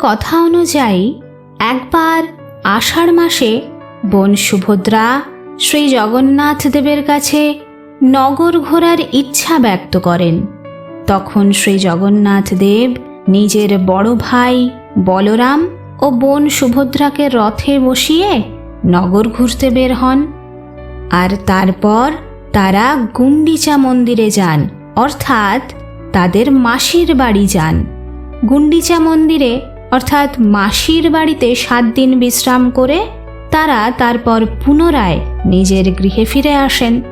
কথা অনুযায়ী, একবার আষাঢ় মাসে বোন সুভদ্রা শ্রী জগন্নাথ দেবের কাছে নগর ঘোরার ইচ্ছা ব্যক্ত করেন। তখন শ্রী জগন্নাথ দেব নিজের বড় ভাই বলরাম ও বোন সুভদ্রাকে রথে বসিয়ে নগর ঘুরতে বের হন। আর তারপর তারা গুন্ডিচা মন্দিরে যান, অর্থাৎ তাদের মাসির বাড়ি যান। গুন্ডিচা মন্দিরে অর্থাৎ মাসির বাড়িতে সাত দিন বিশ্রাম করে তারা তারপর পুনরায় নিজের গৃহে ফিরে আসেন।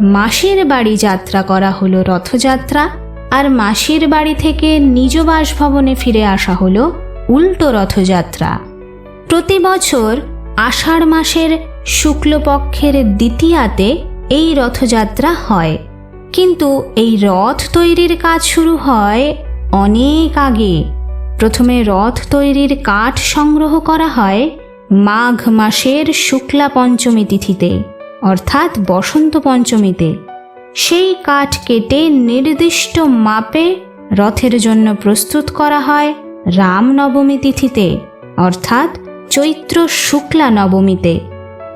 মাসির বাড়ি যাত্রা করা হলো রথযাত্রা আর মাসির বাড়ি থেকে নিজ বাসভবনে ফিরে আসা হলো উল্টো রথযাত্রা। প্রতি বছর আষাঢ় মাসের শুক্লপক্ষের দ্বিতীয়াতে এই রথযাত্রা হয়। কিন্তু এই রথ তৈরির কাজ শুরু হয় অনেক আগে। প্রথমে রথ তৈরির কাঠ সংগ্রহ করা হয় মাঘ মাসের শুক্লা পঞ্চমী তিথিতে, অর্থাৎ বসন্ত পঞ্চমীতে। সেই কাঠ কেটে নির্দিষ্ট মাপে রথের জন্য প্রস্তুত করা হয় রামনবমী তিথিতে, অর্থাৎ চৈত্র শুক্লা নবমীতে।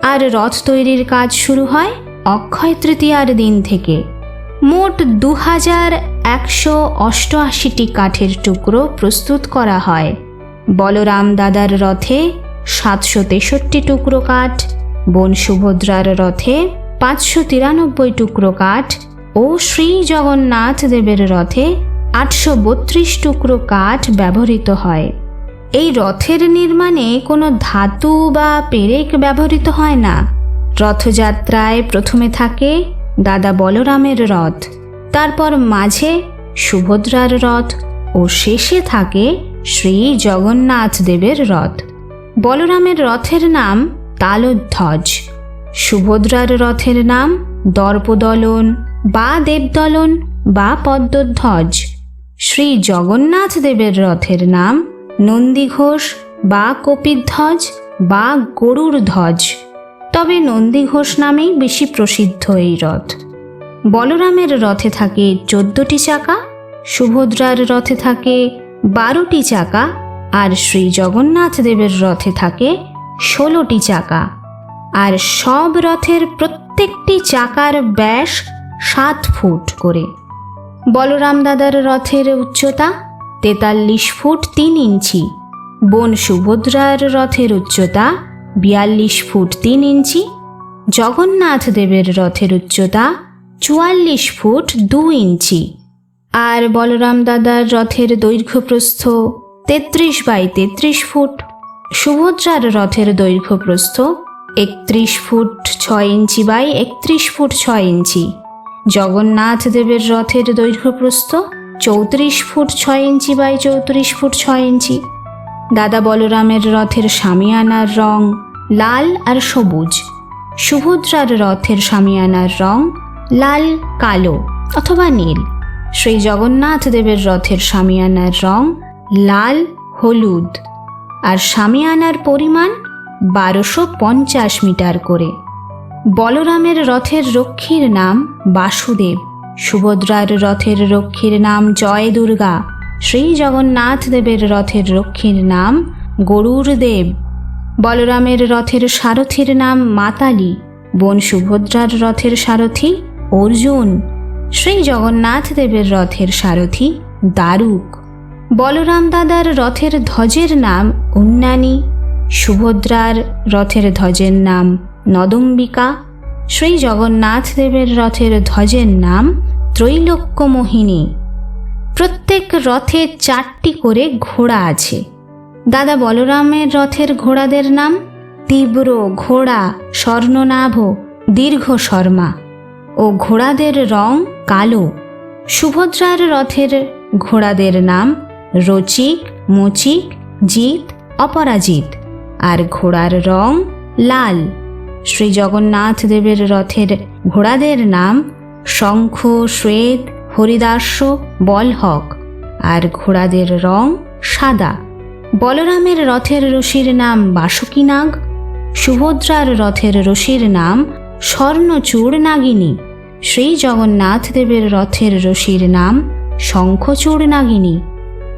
আর রথ তৈরির কাজ শুরু হয় অক্ষয় তৃতীয়ার দিন থেকে। মোট দু হাজার একশো অষ্টআশিটি কাঠের টুকরো প্রস্তুত করা হয়। বলরাম দাদার রথে সাতশো তেষট্টি টুকরো কাঠ, বোন সুভদ্রার রথে পাঁচশো তিরানব্বই টুকরো কাঠ ও শ্রী জগন্নাথ দেবের রথে আটশো বত্রিশ টুকরো কাঠ ব্যবহৃত হয়। এই রথের নির্মাণে কোনো ধাতু বা পেরেক ব্যবহৃত হয় না। রথযাত্রায় প্রথমে থাকে দাদা বলরামের রথ। তারপর মাঝে সুভদ্রার রথ ও শেষে থাকে শ্রী জগন্নাথ দেবের রথ। বলরামের রথের নাম তালোধ্বজ। সুভদ্রার রথের নাম দর্পদলন বা দেবদলন বা পদ্মধ্বজ। শ্রী জগন্নাথ দেবের রথের নাম নন্দীঘোষ বা কপিধ্বজ বা গরুর ধ্বজ তবে নন্দীঘোষ নামেই বেশি প্রসিদ্ধ এই রথ। বলরামের রথে থাকে চোদ্দটি চাকা, সুভদ্রার রথে থাকে বারোটি চাকা আর শ্রী জগন্নাথ দেবের রথে থাকে ষোলোটি চাকা। আর সব রথের প্রত্যেকটি চাকার ব্যাস সাত ফুট করে। বলরাম দাদার রথের উচ্চতা তেতাল্লিশ ফুট তিন ইঞ্চি। বোন সুভদ্রার রথের উচ্চতা বিয়াল্লিশ ফুট তিন ইঞ্চি, জগন্নাথ দেবের রথের উচ্চতা চুয়াল্লিশ ফুট দু ইঞ্চি। আর বলরাম দাদার রথের দৈর্ঘ্য প্রস্থ তেত্রিশ বাই তেত্রিশ ফুট। সুভদ্রার রথের দৈর্ঘ্য প্রস্থ একত্রিশ ফুট ছয় ইঞ্চি বাই একত্রিশ ফুট ছয় ইঞ্চি। জগন্নাথ দেবের রথের দৈর্ঘ্য প্রস্থ চৌত্রিশ ফুট ছয় ইঞ্চি বাই চৌত্রিশ ফুট ছয় ইঞ্চি। দাদা বলরামের রথের সামিয়ানার রং লাল আর সবুজ। সুভদ্রার রথের সামিয়ানার রং লাল, কালো অথবা নীল। শ্রী জগন্নাথ দেবের রথের সামিয়ানার রং লাল, হলুদ। আর সামিয়ানার পরিমাণ বারোশো পঞ্চাশ মিটার করে। বলরামের রথের রক্ষীর নাম বাসুদেব। সুভদ্রার রথের রক্ষীর নাম জয় দুর্গা শ্রী জগন্নাথ দেবের রথের রক্ষীর নাম গরুর দেব বলরামের রথের সারথীর নাম মাতালি, বোন সুভদ্রার রথের সারথী অর্জুন, শ্রী জগন্নাথ দেবের রথের সারথী দারুক। বলরাম দাদার রথের ধ্বজের নাম উন্নানী, সুভদ্রার রথের ধ্বজের নাম নদম্বিকা, শ্রী জগন্নাথ দেবের রথের ধ্বজের নাম ত্রৈলোক্য মোহিনী প্রত্যেক রথে চারটি করে ঘোড়া আছে। দাদা বলরামের রথের ঘোড়াদের নাম তীব্র ঘোড়া স্বর্ণনাভ, দীর্ঘ শর্মা ও ঘোড়াদের রং কালো। সুভদ্রার রথের ঘোড়াদের নাম রচিক, মুচিক জিত অপরাজিত আর ঘোড়ার রং লাল। শ্রী জগন্নাথ দেবের রথের ঘোড়াদের নাম শঙ্খ, শ্বেত হরিদাস্য বলহক আর ঘোড়াদের রং সাদা। বলরামের রথের রশির নাম বাসুকীনাগ, সুভদ্রার রথের রশির নাম স্বর্ণচূড় নাগিনী শ্রী জগন্নাথ দেবের রথের রশির নাম শঙ্খচূড় নাগিনী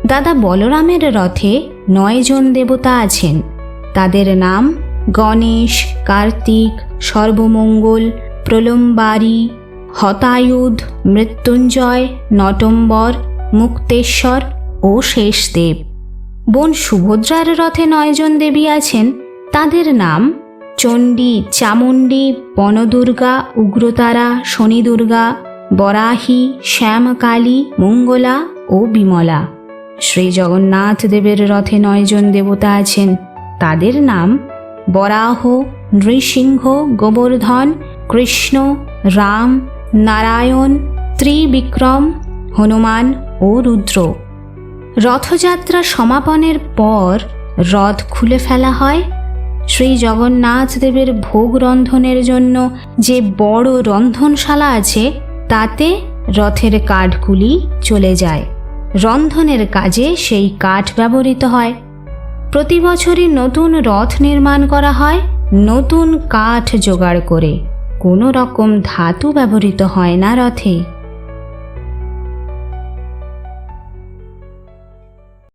দাদা বলরামের রথে নয়জন দেবতা আছেন। তাদের নাম গণেশ, কার্তিক, সর্বমঙ্গল, প্রলম্বারী, হতায়ুধ, মৃত্যুঞ্জয়, নটম্বর, মুক্তেশ্বর ও শেষদেব। বোন সুভদ্রার রথে নয়জন দেবী আছেন। তাদের নাম চণ্ডী, চামুণ্ডী, বনদুর্গা, উগ্রতারা, শনিদুর্গা, বরাহী, শ্যামকালী, মঙ্গলা ও বিমলা। শ্রী জগন্নাথ দেবের রথে নয়জন দেবতা আছেন। তাদের নাম বরাহ, নৃসিংহ, গোবর্ধন, কৃষ্ণ, রাম, নারায়ণ, ত্রিবিক্রম, হনুমান ও রুদ্র। রথযাত্রা সমাপনের পর রথ খুলে ফেলা হয়। শ্রী জগন্নাথ দেবের ভোগ রন্ধনের জন্য যে বড় রন্ধনশালা আছে, তাতে রথের কাঠগুলি চলে যায়। রন্ধনের কাজে সেই কাঠ ব্যবহৃত হয়। প্রতি বছরই নতুন রথ নির্মাণ করা হয়, নতুন কাঠ জোগাড় করে। কোনো রকম ধাতু ব্যবহৃত হয় না রথে।